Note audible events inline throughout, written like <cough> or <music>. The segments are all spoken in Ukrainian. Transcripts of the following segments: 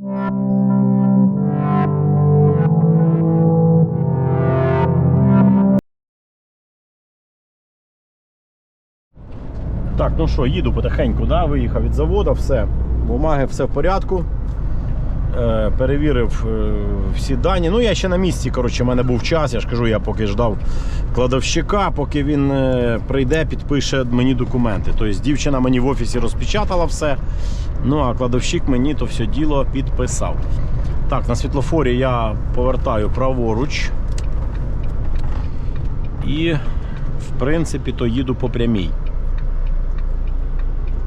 Так, ну що, їду потихеньку, да? виїхав від заводу, все. Бумаги, все в порядку. Е, перевірив е, всі дані. Ну, я ще на місці, коротше, в мене був час. Я ж кажу, я поки ждав кладовщика, поки він е, прийде, підпише мені документи. Тобто дівчина мені в офісі розпечатала все. Ну а кладовщик мені то все діло підписав. Так, на світлофорі я повертаю праворуч. І, в принципі, то їду по прямій.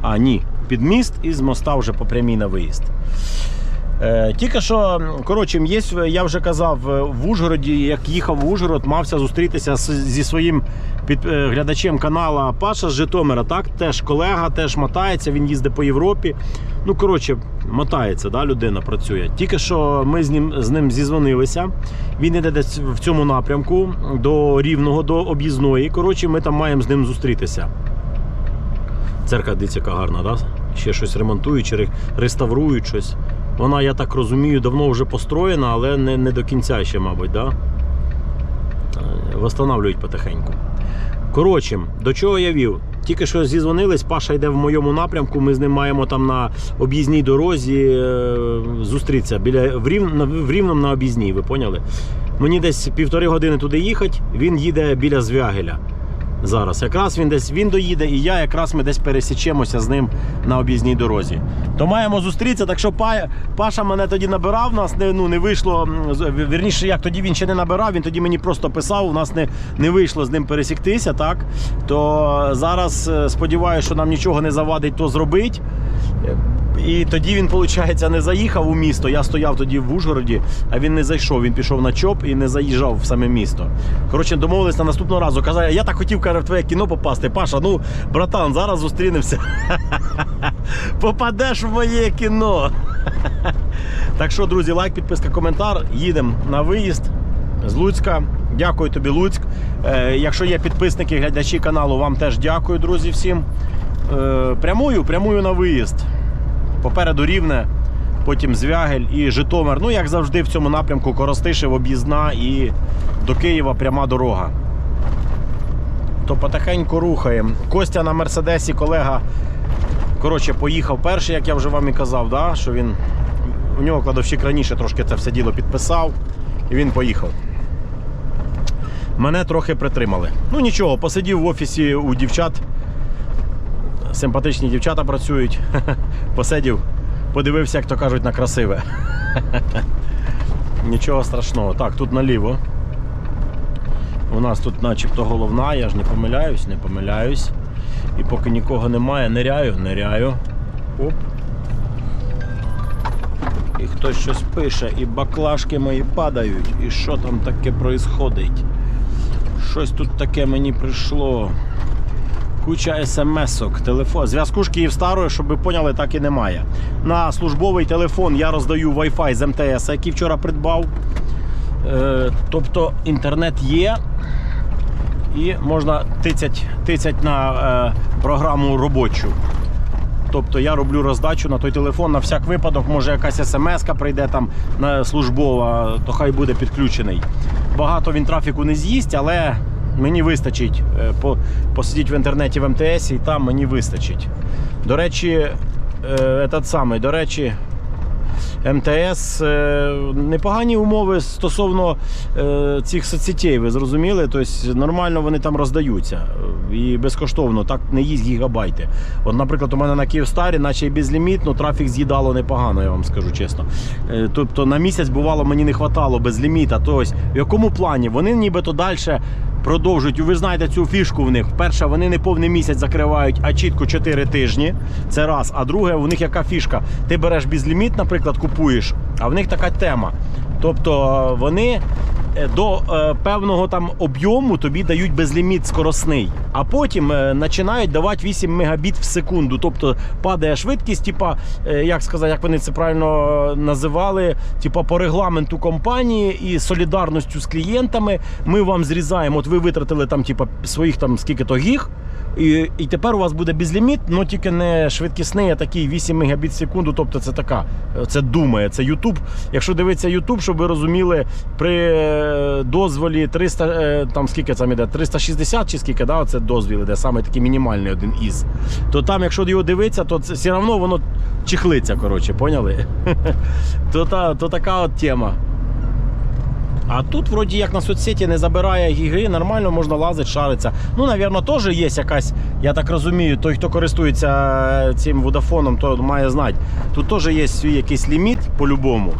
А, ні, під міст і з моста вже по прямій на виїзд. Е, тільки що, коротше, є, я вже казав, е, в Ужгороді, як їхав в Ужгород, мався зустрітися зі своїм е, глядачем канала Паша з Житомира. Так, теж колега, теж мотається, він їздить по Європі. Ну, коротше, мотається, да, людина працює. Тільки що ми з ним, з ним зізвонилися. Він іде десь в цьому напрямку до рівного, до об'їзної. Коротше, ми там маємо з ним зустрітися. Церква дивіться, яка гарна, да? ще щось ремонтують чи реставрують щось. Вона, я так розумію, давно вже построєна, але не, не до кінця ще, мабуть. Да? Е, Восстанавлюють потихеньку. Коротше, до чого я вів? Тільки що зізвонились, Паша йде в моєму напрямку. Ми з ним маємо там на об'їзній дорозі е, зустрітися біля в, рів, в рівному на об'їзній, ви поняли? Мені десь півтори години туди їхати, він їде біля Звягеля. Зараз якраз він десь він доїде, і я якраз ми десь пересічемося з ним на об'їзній дорозі. То маємо зустрітися. Так що Па- Паша мене тоді набирав, нас не, ну, не вийшло. Вірніше, як тоді він ще не набирав, він тоді мені просто писав. У нас не, не вийшло з ним пересіктися. Так то зараз е, сподіваюся, що нам нічого не завадить то зробити. І тоді він, виходить, не заїхав у місто. Я стояв тоді в Ужгороді, а він не зайшов. Він пішов на ЧОП і не заїжджав в саме місто. Коротше, домовились на наступного разу. Казав, я так хотів каже, в твоє кіно попасти. Паша, ну, братан, зараз зустрінемося. <laughs> Попадеш в моє кіно. <laughs> Так що, друзі, лайк, підписка, коментар. Їдемо на виїзд з Луцька. Дякую тобі, Луцьк. Е, якщо є підписники, глядачі каналу, вам теж дякую, друзі, всім. Е, прямую, прямую на виїзд. Попереду рівне, потім Звягель і Житомир. Ну, як завжди, в цьому напрямку Коростишев, об'їзна і до Києва пряма дорога. То потихеньку рухаємо. Костя на Мерседесі, колега. Коротше, поїхав перший, як я вже вам і казав, да? що він. У нього кладовщик раніше трошки це все діло підписав, і він поїхав. Мене трохи притримали. Ну нічого, посидів в офісі у дівчат. Симпатичні дівчата працюють. <laughs> Посидів, подивився, як то кажуть, на красиве. <laughs> Нічого страшного. Так, тут наліво. У нас тут начебто головна, я ж не помиляюсь, не помиляюсь. І поки нікого немає, ниряю, ниряю. Оп. І хтось щось пише, і баклажки мої падають. І що там таке происходить? Щось тут таке мені прийшло. Куча смс-ок, телефон. Зв'язку ж Київстарою, щоб ви поняли, так і немає. На службовий телефон я роздаю Wi-Fi з МТС, який вчора придбав. Е, тобто інтернет є. І можна тицять, тицять на е, програму робочу. Тобто я роблю роздачу на той телефон на всяк випадок, може якась смс прийде там на службова, то хай буде підключений. Багато він трафіку не з'їсть, але мені вистачить е, по, посидіти в інтернеті в МТС і там мені вистачить. До речі, е, этот самий, до речі, МТС е, непогані умови стосовно цих соцсетей, ви зрозуміли? Тобто нормально вони там роздаються і безкоштовно, так не їсть гігабайти. От, наприклад, у мене на Київстарі, наче і безлімітно, трафік з'їдало непогано, я вам скажу чесно. Тобто на місяць бувало мені не вистачало безліміта. Тобто, в якому плані вони нібито далі продовжують. Ви знаєте цю фішку в них. Перша, вони не повний місяць закривають, а чітко 4 тижні. Це раз. А друге, у них яка фішка? Ти береш безліміт, наприклад, купуєш, а в них така тема. Тобто вони до е, певного там об'єму тобі дають безліміт скоросний. а потім е, починають давати 8 мегабіт в секунду. Тобто падає швидкість, типа, е, як сказати, як вони це правильно називали, типа по регламенту компанії і солідарністю з клієнтами. Ми вам зрізаємо. От ви витратили там, типа, своїх там скільки то гіг. І, і тепер у вас буде безліміт, але тільки не швидкісний, а такий 8 мегабіт в секунду. Тобто це така, це думає, це YouTube. Якщо дивитися YouTube, щоб ви розуміли, при е, дозволі 300, е, там скільки там іде, 360 чи скільки, да, це дозвіл іде, саме такий мінімальний один із. То там, якщо його дивитися, то це все одно воно чехлиться, коротше, поняли? <laughs> то, та, то така от тема. А тут, вроді, як на соцсеті не забирає гіги, нормально можна лазити, шариться. Ну, напевно, теж є якась, я так розумію, той, хто користується е, цим водафоном, то має знати. Тут теж є свій якийсь ліміт по-любому.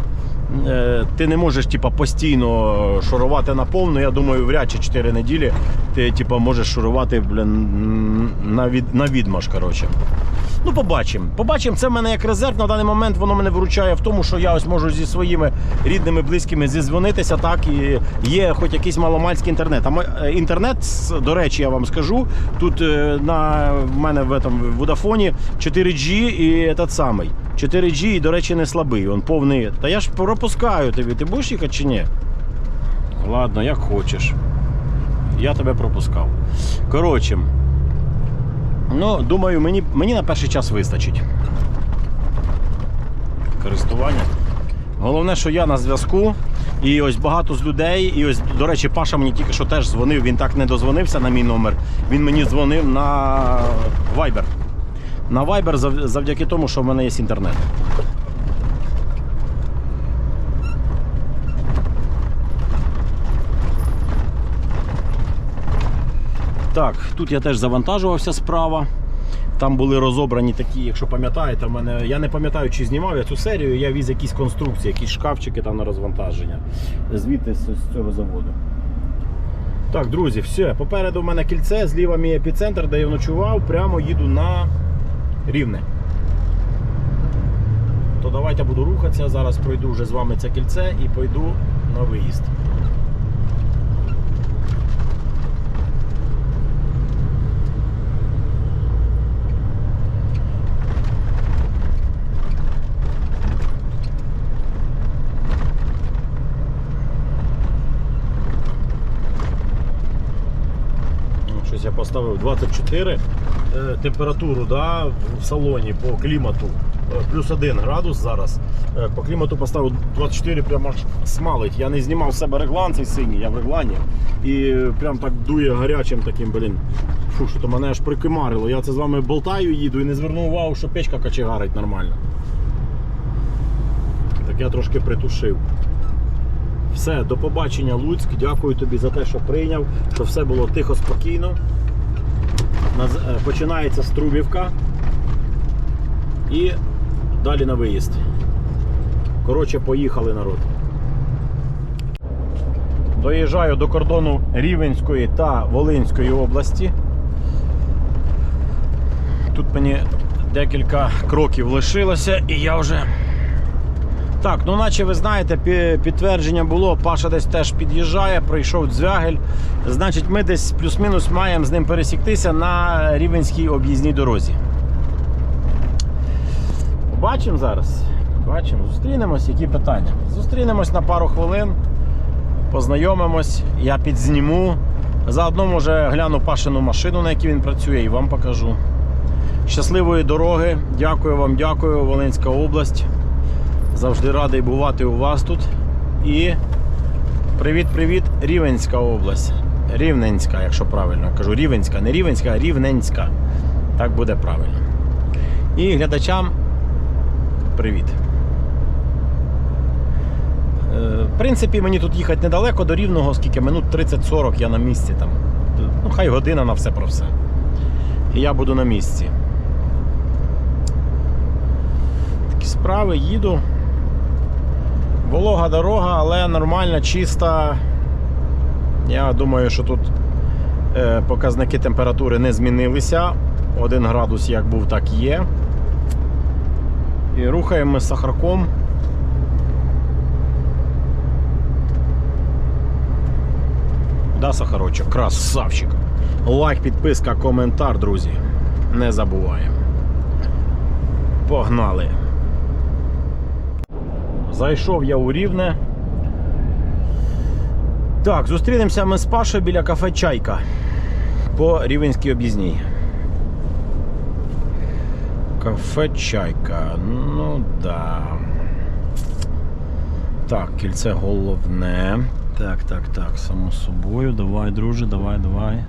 Е, Ти не можеш типа, постійно шурувати на повну. Я думаю, вряд чи 4 неділі ти типа, можеш шурувати блін, на, від, на відмаш. Коротше. Ну, побачимо. Побачимо, це в мене як резерв. На даний момент воно мене виручає в тому, що я ось можу зі своїми рідними, близькими зізвонитися, так, і є хоч якийсь маломальський інтернет. А е, інтернет, до речі, я вам скажу, тут е, на в мене в этом Водафоні 4G і этот самий. 4G, до речі, не слабий, він повний. Та я ж пропускаю тобі. Ти будеш їхати чи ні? Ладно, як хочеш. Я тебе пропускав. Коротше. Ну, думаю, мені, мені на перший час вистачить. Користування. Головне, що я на зв'язку. І ось багато з людей. І ось, до речі, Паша мені тільки що теж дзвонив. Він так не дозвонився на мій номер. Він мені дзвонив на Viber. На Viber завдяки тому, що в мене є інтернет. Так, тут я теж завантажувався справа. Там були розобрані такі, якщо пам'ятаєте, мене я не пам'ятаю, чи знімав я цю серію. Я віз якісь конструкції, якісь шкафчики там на розвантаження. Звідти з, цього заводу. Так, друзі, все. Попереду в мене кільце, зліва мій епіцентр, де я ночував, прямо їду на рівне. То давайте буду рухатися. Зараз пройду вже з вами це кільце і пойду на виїзд. Я поставив 24 е, температуру да, в салоні по клімату. Е, Плюс 1 градус зараз. Е, По клімату поставив 24, прямо аж смалить. Я не знімав з себе реглан цей синій, я в реглані. І прям так дує гарячим таким, блін. Фу, що то мене аж прикимарило. Я це з вами болтаю, їду і не звернув увагу, що печка качегарить нормально. Так я трошки притушив. Все, до побачення, Луцьк. Дякую тобі за те, що прийняв, що все було тихо, спокійно. Е, Починається Струбівка. І далі на виїзд. Коротше, поїхали народ. Доїжджаю до кордону Рівенської та Волинської області. Тут мені декілька кроків лишилося і я вже. Так, ну наче ви знаєте, підтвердження було, Паша десь теж під'їжджає, пройшов дзвягель. Значить, ми десь плюс-мінус маємо з ним пересіктися на Рівенській об'їзній дорозі. Бачимо зараз. Бачимо, зустрінемось, які питання. Зустрінемось на пару хвилин, познайомимось, я підзніму. Заодно, може, гляну Пашину машину, на якій він працює, і вам покажу. Щасливої дороги. Дякую вам, дякую, Волинська область. Завжди радий бувати у вас тут. І привіт-привіт, Рівенська область. Рівненська, якщо правильно кажу. Рівенська, не Рівенська, а Рівненська. Так буде правильно. І глядачам привіт. Е, В принципі, мені тут їхати недалеко до рівного, скільки минут 30-40 я на місці там. Ну, хай година на все про все. І я буду на місці. Такі справи, їду. Волога дорога, але нормальна, чиста. Я думаю, що тут е, показники температури не змінилися. Один градус як був, так є. І рухаємо з сахарком. Да, Сахарочок, красавчик. Лайк, підписка, коментар, друзі. Не забуваємо. Погнали. Зайшов я у рівне. Так, зустрінемося ми з Пашою біля кафе Чайка по Рівенській об'їзній. Кафе Чайка. Ну да. Так, кільце головне. Так, так, так, само собою. Давай, друже, давай, давай.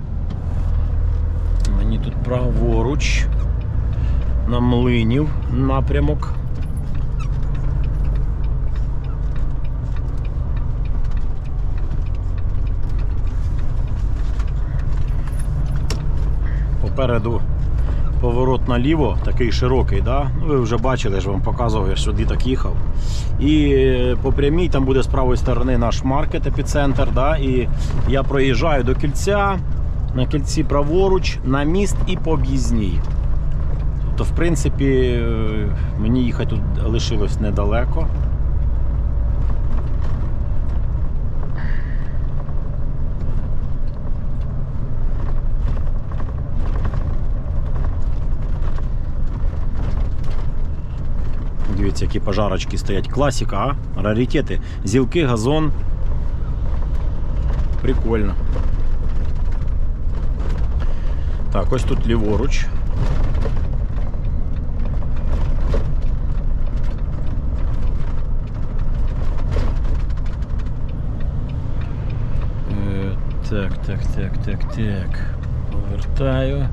Мені тут праворуч. На млинів напрямок. Попереду поворот наліво, такий широкий, да? Ну, ви вже бачили, я ж вам показував, я сюди так їхав. І е, по прямій там буде з правої сторони наш маркет, епіцентр. Да? І я проїжджаю до кільця, на кільці праворуч, на міст і по об'їзній. Тобто, в принципі, е, мені їхати тут лишилось недалеко. Дивіться, які пожарочки стоять. Класіка, а? Раритети. Зілки, газон. Прикольно. Так, ось тут ліворуч. Е, Так, так, так, так, так. Повертаю.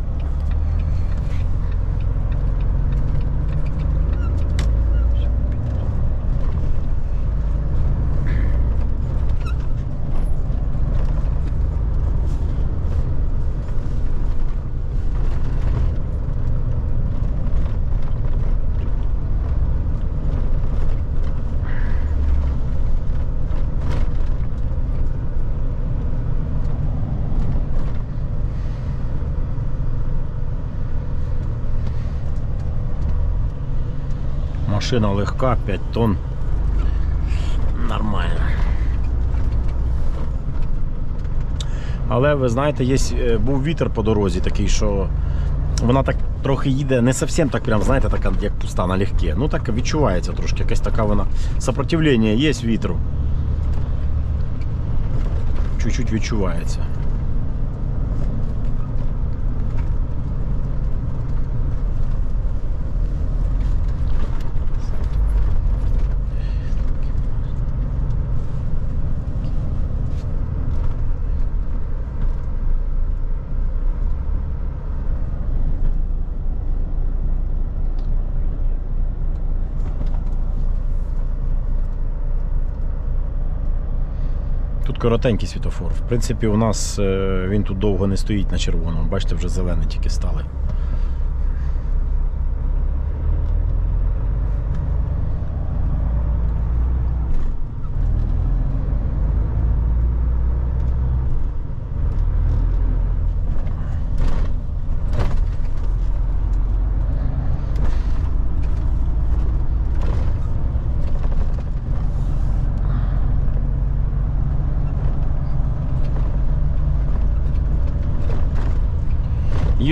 Машина легка, 5 тонн. Нормально. Але ви знаєте, є, е, був вітер по дорозі такий, що вона так трохи їде, не зовсім так прям, знаєте, така, як пуста налегке. Ну так відчувається трошки, якась така вона. Сопротивлення є вітру. Чуть-чуть відчувається. Коротенький світофор. В принципі, у нас е, він тут довго не стоїть на червоному. Бачите, вже зелені тільки стали.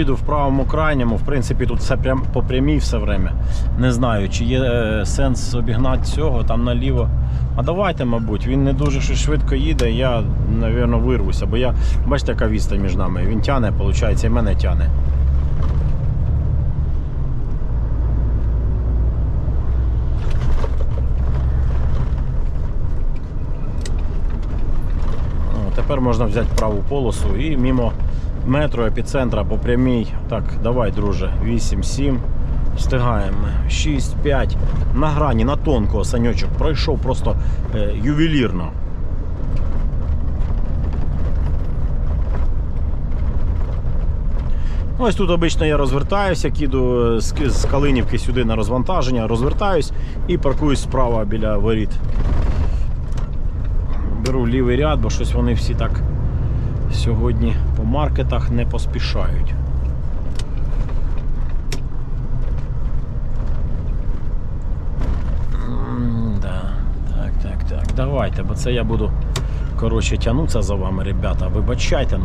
Їду в правому крайньому, в принципі, тут все прям по прямій все время. Не знаю, чи є е, сенс обігнати цього там наліво. А давайте, мабуть, він не дуже швидко їде, я, напевно, вирвуся, бо я, бачите, яка відстань між нами. Він тяне, виходить, і мене тяне. Тепер можна взяти праву полосу і мимо метро епіцентра по прямій. Так, давай, друже, 8-7. Встигаємо. 6-5. На грані, на тонкого саньочок. Пройшов просто е, ювелірно. Ось тут обично я розвертаюся, з, з Калинівки сюди на розвантаження, розвертаюсь і паркуюсь справа біля воріт. Беру лівий ряд, бо щось вони всі так сьогодні по маркетах не поспішають. Давайте, бо це я буду коротше тягнутися за вами, ребята. Вибачайте. Ну,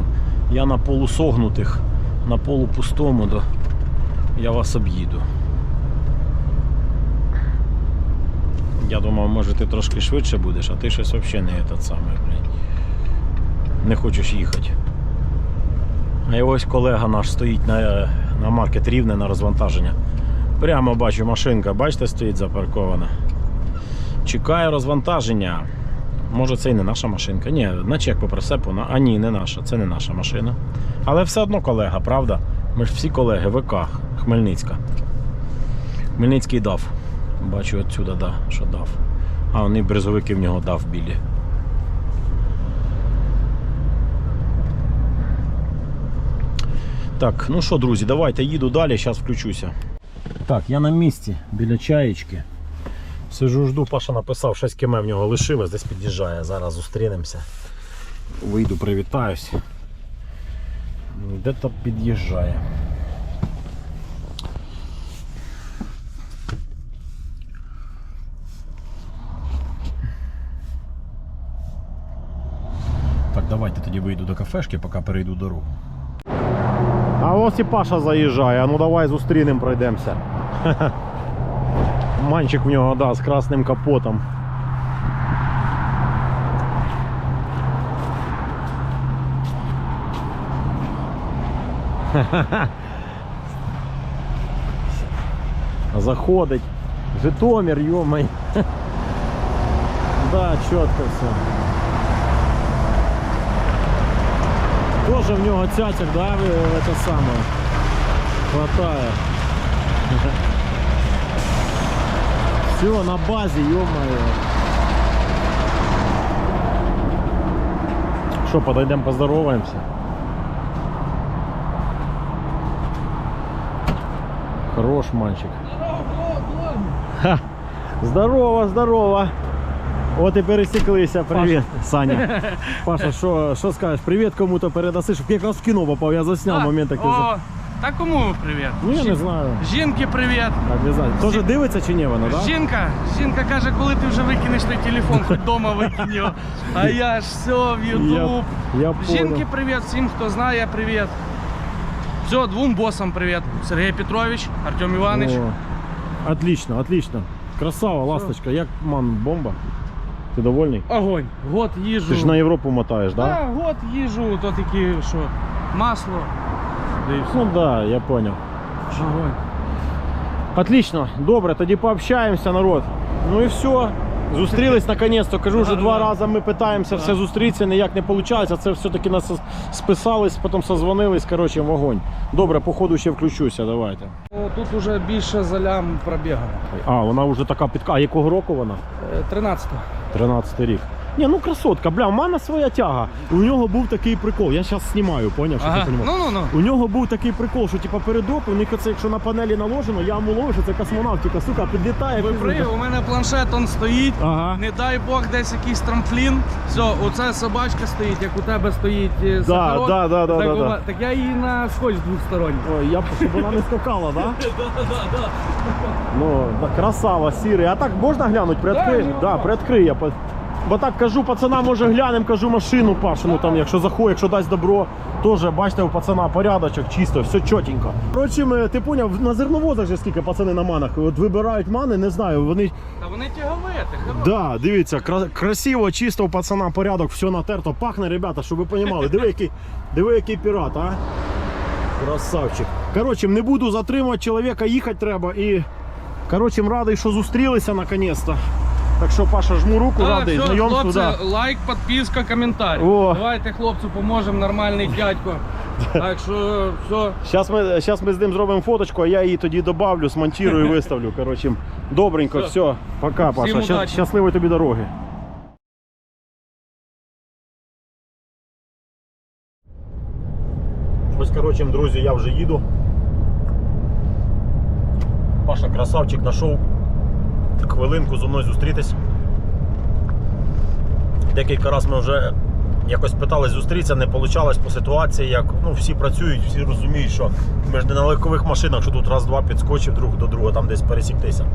Я на полусогнутих, на полупустому, то я вас об'їду. Я думав, може ти трошки швидше будеш, а ти щось взагалі не этот самий, блядь. Не хочеш їхати. А і ось колега наш стоїть на, на маркет рівне на розвантаження. Прямо бачу машинка, бачите, стоїть запаркована. Чекає розвантаження. Може це і не наша машинка. Ні, на чек по прицепу. на- А ні, не наша, це не наша машина. Але все одно колега, правда? Ми ж всі колеги, ВК, Хмельницька. Хмельницький дав. Бачу отсюда, да, що дав. А вони бризовики в нього дав білі. Так, ну що, друзі, давайте їду далі, зараз включуся. Так, я на місці біля чаєчки. Сижу, жду, Паша написав, 6 км в нього лишилось, десь під'їжджає. Зараз зустрінемося. Вийду, привітаюсь. Де-то під'їжджає. Так, давайте тоді вийду до кафешки, поки перейду дорогу. А ось і Паша заїжджає, а ну давай зустрінемо, пройдемося. <laughs> Манчик в нього, да, з красним капотом. <laughs> Заходить. Житомир, ё-моё. <laughs> Да, чітко все. Тоже в нього цятик, да, в- в это самое. Хватає. <laughs> Все, на базі, ё-моё. Що, подойдемо поздороваємося? Хорош мальчик. Ха. Здорово, здорово. От і пересіклися. Привіт, Саня. <laughs> Паша, що, що скажеш? Привіт кому-то передаси, щоб якраз в кіно попав. Я засняв А, момент, за- О, та кому привіт? Ну я не Жін- знаю. Жінки привіт. Так, знаю. Тоже дивиться чи ні вона, так? Да? Жінка, жінка каже, коли ти вже викинеш той телефон, хоч вдома викинь його. А я ж все в Ютуб. Я, я Жінки понял. привіт, всім, хто знає, привіт. Все, двом босам привіт. Сергій Петрович, Артем Іванович. О, отлично, отлично. Красава, ласточка. Як ман, бомба? Ти довольний? Огонь. Год їжу. Ти ж на Європу мотаєш, так? Да? Да, год їжу, то такі, що масло. Да і все. Ну да, я понял. Огонь. Отлично, добре, тоді пообщаємося, народ. Ну і все. Зустрілись наконець-то. Кажу, вже два рази ми питаємося все зустрітися, ніяк не виходить. Це все-таки нас списались, потім созвонились. Коротше, вогонь. Добре, по ходу ще включуся, давайте. О, Тут уже більше за лям пробігано. А, вона вже така підка. А якого року вона? 13 13 рік. Ні, ну красотка, бля, у мене своя тяга. У нього був такий прикол. Я зараз знімаю, поняв, що Ага. ти понімаєш? Ну, ну, ну. У нього був такий прикол, що типа передок, у них оце, якщо на панелі наложено, я йому що це космонавтика, сука, підлітає. Ви у мене планшет он стоїть. Ага. Не дай Бог десь якийсь трамплін. Все, оце собачка стоїть, як у тебе стоїть е, Сахарок. да, да, да, так, да, у да. так я її на скотч двосторонній. Ой, я б- щоб вона не скакала, <laughs> да? Ну, да, красава, сірий. А так можна глянути? Приоткрий? Да, приоткрий. Я по- Бо так кажу, пацана, може глянемо, кажу машину Пашину, там, якщо заходить, якщо дасть добро, теж бачите, у пацана порядочок, чисто, все чотенько. Коротше, ти поняв, на зерновозах же скільки пацани на манах. От вибирають мани, не знаю, вони. Та вони тяговити, хорош. Да, дивіться, кра- красиво, чисто у пацана порядок, все натерто, пахне, ребята, щоб ви розуміли. Диви, який, диви, який пірат, а? Красавчик. Коротше, не буду затримувати чоловіка, їхати треба. І коротше, радий, що зустрілися наконець-то. Так що, Паша, жму руку, Так, радий все, знайомству. хлопці, Да. лайк, підписка, коментар. О. Давайте хлопцю поможемо, нормальний дядько. <laughs> Так що все. Зараз ми, щас ми з ним зробимо фоточку, а я її тоді добавлю, смонтірую і <laughs> виставлю. Коротше, добренько, Все. все. Пока, Паша. Всім Щас- удачі. Щасливої тобі дороги. Ось, коротше, друзі, я вже їду. Паша красавчик знайшов хвилинку зі мною зустрітись. Декілька разів ми вже якось питались зустрітися, не вийшло по ситуації, як ну, всі працюють, всі розуміють, що ми ж не на легкових машинах, що тут раз-два підскочив друг до друга, там десь пересіктися.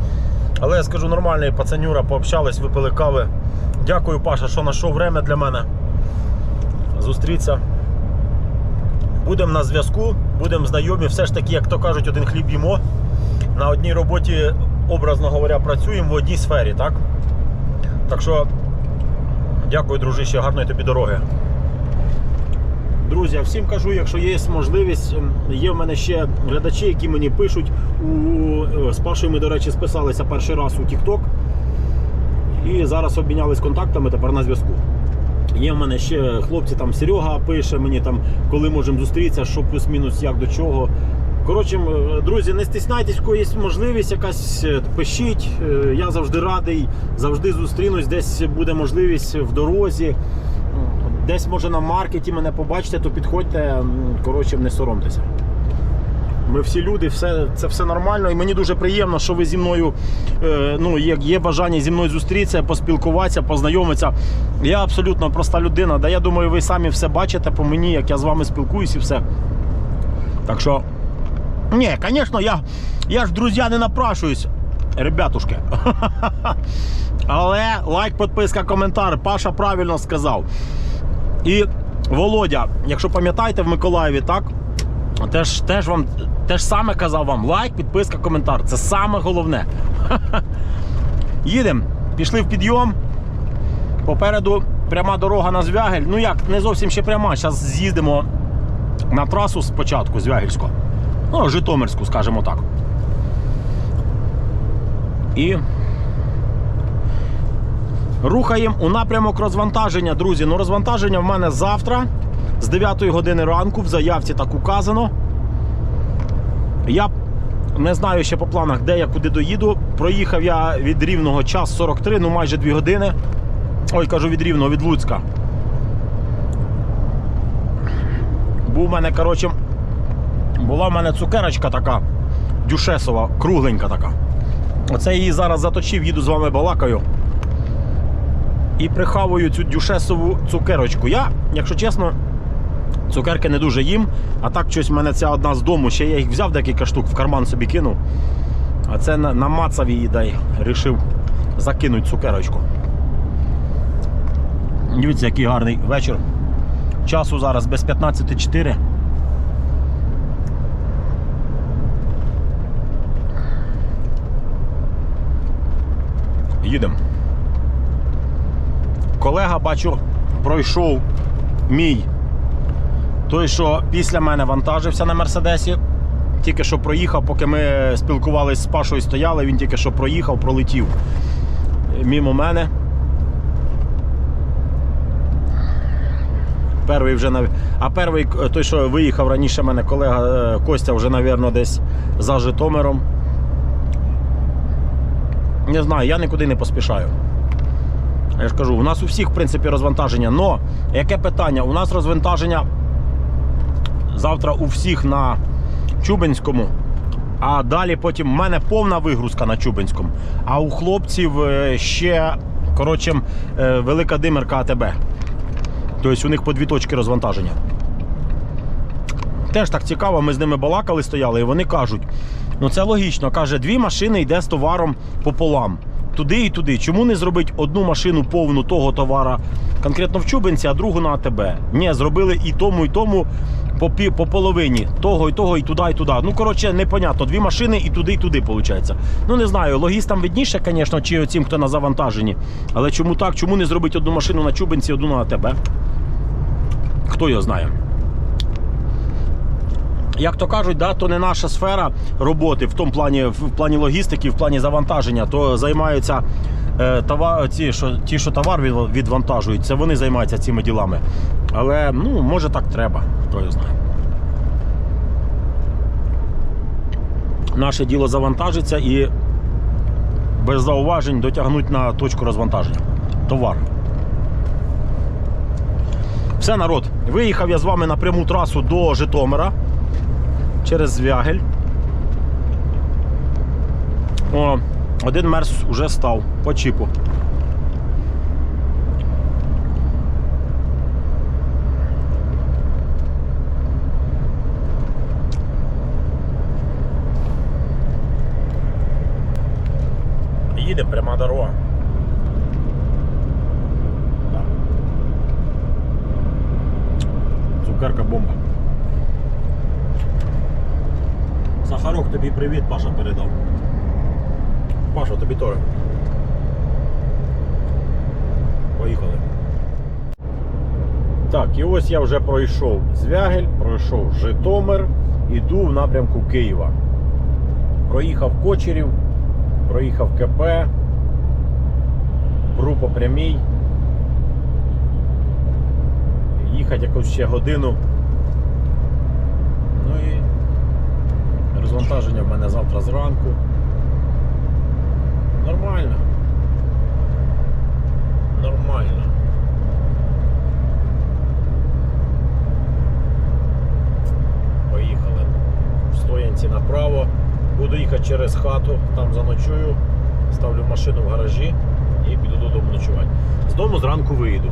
Але я скажу нормальний пацанюра, пообщались, випили кави. Дякую, Паша, що знайшов время для мене. Зустріться. Будемо на зв'язку, будемо знайомі. Все ж таки, як то кажуть, один хліб їмо. На одній роботі, образно говоря, працюємо в одній сфері, так? Так що, дякую, дружище, гарної тобі дороги. Друзі, всім кажу, якщо є можливість, ем, є в мене ще глядачі, які мені пишуть. У, е, з Пашою ми, до речі, списалися перший раз у TikTok. І зараз обмінялись контактами тепер на зв'язку. Є в мене ще хлопці, там Серега пише мені, там, коли можемо зустрітися, що плюс-мінус, як до чого. Коротше, друзі, не стісняйтесь, в кого є можливість якась, е, пишіть. Е, Я завжди радий, завжди зустрінусь, десь буде можливість в дорозі. Десь може на маркеті мене побачите, то підходьте, коротше, не соромтеся. Ми всі люди, все, це все нормально. І мені дуже приємно, що ви зі мною е, ну, є, є бажання зі мною зустрітися, поспілкуватися, познайомитися. Я абсолютно проста людина. Да я думаю, ви самі все бачите по мені, як я з вами спілкуюсь і все. Так що, ні, звісно, я, я ж друзі не напрашуюсь, ребятушки. <laughs> Але лайк, підписка, коментар. Паша правильно сказав. І Володя, якщо пам'ятаєте в Миколаєві, так? Теж, теж вам теж саме казав вам лайк, підписка, коментар. Це саме головне. <laughs> Їдемо. Пішли в підйом. Попереду пряма дорога на Звягель. Ну як, не зовсім ще пряма. Зараз з'їздимо на трасу спочатку, Звягельську. Ну, Житомирську, скажімо так. І рухаємо у напрямок розвантаження, друзі. Ну, розвантаження в мене завтра з 9 години ранку в заявці так указано. Я не знаю ще по планах, де я куди доїду. Проїхав я від рівного час 43, ну майже 2 години. Ой, кажу від рівного, від Луцька. Був в мене, коротше, була в мене цукерочка така, дюшесова, кругленька така. Оце її зараз заточив, їду з вами балакаю. І прихавую цю дюшесову цукерочку. Я, якщо чесно, цукерки не дуже їм. А так щось в мене ця одна з дому. Ще я їх взяв декілька штук, в карман собі кинув. А це на- намацав її дай. Рішив закинути цукерочку. Дивіться, який гарний вечір. Часу зараз без 15.04. Їдемо. Колега, бачу, пройшов мій. Той, що після мене вантажився на Мерседесі. Тільки що проїхав, поки ми спілкувалися з Пашою, стояли, він тільки що проїхав, пролетів мімо мене. Перший вже нав... А перший, той, що виїхав раніше мене, колега е, Костя, вже, мабуть, десь за Житомиром. Не знаю, я нікуди не поспішаю. Я ж кажу, у нас у всіх, в принципі, розвантаження. Но яке питання? У нас розвантаження завтра у всіх на Чубинському. А далі потім в мене повна вигрузка на Чубинському. А у хлопців е, ще коротше, е, велика димерка АТБ. Тобто у них по дві точки розвантаження. Теж так цікаво, ми з ними балакали, стояли, і вони кажуть: ну це логічно, каже, дві машини йде з товаром пополам. Туди і туди. Чому не зробити одну машину повну того товара конкретно в Чубинці, а другу на АТБ? Ні, зробили і тому, і тому по, пі- по половині. Того, і того, і туди, і туди. Ну, коротше, непонятно. Дві машини і туди, і туди, виходить. Ну, не знаю, логістам видніше, звісно, чи цим, хто на завантаженні. Але чому так? Чому не зробити одну машину на Чубинці, одну на АТБ? Хто його знає? Як то кажуть, да, то не наша сфера роботи в тому плані, в плані логістики, в плані завантаження, то займаються е, товар, ці, що, ті, що товар від, відвантажують, це вони займаються цими ділами. Але ну, може так треба, хто його знає. Наше діло завантажиться і без зауважень дотягнуть на точку розвантаження. Товар. Все, народ. Виїхав я з вами на пряму трасу до Житомира через Звягель. О, один мерз уже став по чіпу. Їде пряма дорога. Цукерка бомба. Саньок, тобі привіт, Паша передав. Паша, тобі теж. Поїхали. Так, і ось я вже пройшов Звягель, пройшов Житомир, іду в напрямку Києва. Проїхав Кочерів, проїхав КП, бру по прямій. Їхати якусь ще годину. Ну і розвантаження в мене завтра зранку. Нормально. Нормально. Поїхали. В стоянці направо. Буду їхати через хату, там заночую, ставлю машину в гаражі і піду додому ночувати. З дому зранку виїду.